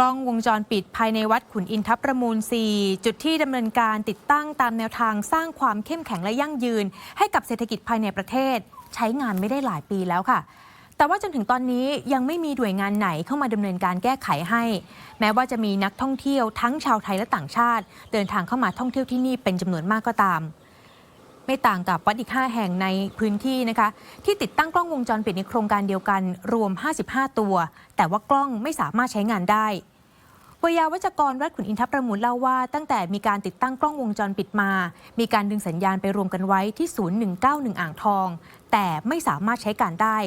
ล้องวงจรปิดภายในวัดขุนอินทประมูล 4 จุดที่ดำเนินการติดตั้งตามแนวทางสร้างความเข้มแข็งและยั่งยืน ให้กับเศรษฐกิจภายในประเทศ ใช้งานไม่ได้หลายปีแล้วค่ะ แต่ว่าจนถึงตอนนี้ยังไม่มีหน่วยงานไหนเข้ามาดำเนินการแก้ไขให้ แม้ว่าจะมีนักท่องเที่ยวทั้งชาวไทยและต่างชาติ เดินทางเข้ามาท่องเที่ยวที่นี่เป็นจำนวนมากก็ตามไม่ต่างกับวัดอีก 5 แห่งในพื้นที่นะคะ ที่ติดตั้งกล้องวงจรปิดในโครงการเดียวกันรวม 55 ตัว แต่ว่ากล้องไม่สามารถใช้งานได้ วยาวัจกรวัดขุนอินทรประมูลเล่าว่า ตั้งแต่มีการติดตั้งกล้องวงจรปิดมา มีการดึงสัญญาณไปรวมกันไว้ที่ 0191 อ่างทอง แต่ไม่สามารถใช้การได้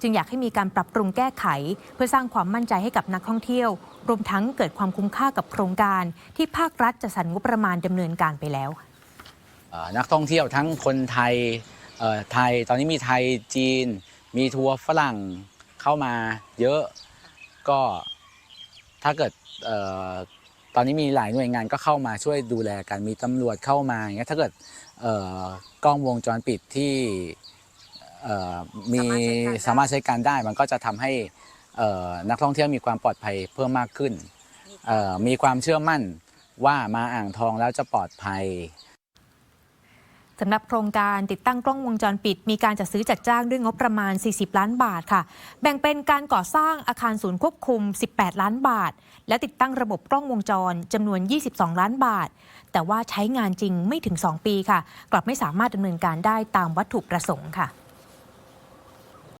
จึงอยากให้มีการปรับปรุงแก้ไข เพื่อสร้างความมั่นใจให้กับนักท่องเที่ยว รวมทั้งเกิดความคุ้มค่ากับโครงการ ที่ภาครัฐจะสรรงบประมาณดำเนินการไปแล้ว นักท่องเที่ยวทั้งคนไทยไทยตอนนี้มีไทยจีน มีทัวร์ฝรั่งเข้ามาเยอะก็ ถ้าเกิดเอ่อตอนนี้มีหลายหน่วยงานก็เข้ามาช่วยดูแลกันมีตำรวจเข้ามาอย่างเงี้ยถ้าเกิดเอ่อกล้องวงจรปิดที่เอ่อมีสามารถใช้การได้ มันก็จะทำให้เอ่อนักท่องเที่ยวมีความปลอดภัยเพิ่มมากขึ้นเอ่อมีความเชื่อมั่นว่ามาอ่างทองแล้วจะปลอดภัย สำหรับโครงการติดตั้งกล้องวงจรปิด มีการจัดซื้อจัดจ้างด้วยงบประมาณ 40 ล้านบาทค่ะ แบ่งเป็นการก่อสร้างอาคารศูนย์ควบคุม 18 ล้านบาท และติดตั้งระบบกล้องวงจรจำนวน 22 ล้านบาท แต่ว่าใช้งานจริงไม่ถึง 2 ปีค่ะ กลับไม่สามารถดำเนินการได้ตามวัตถุประสงค์ค่ะ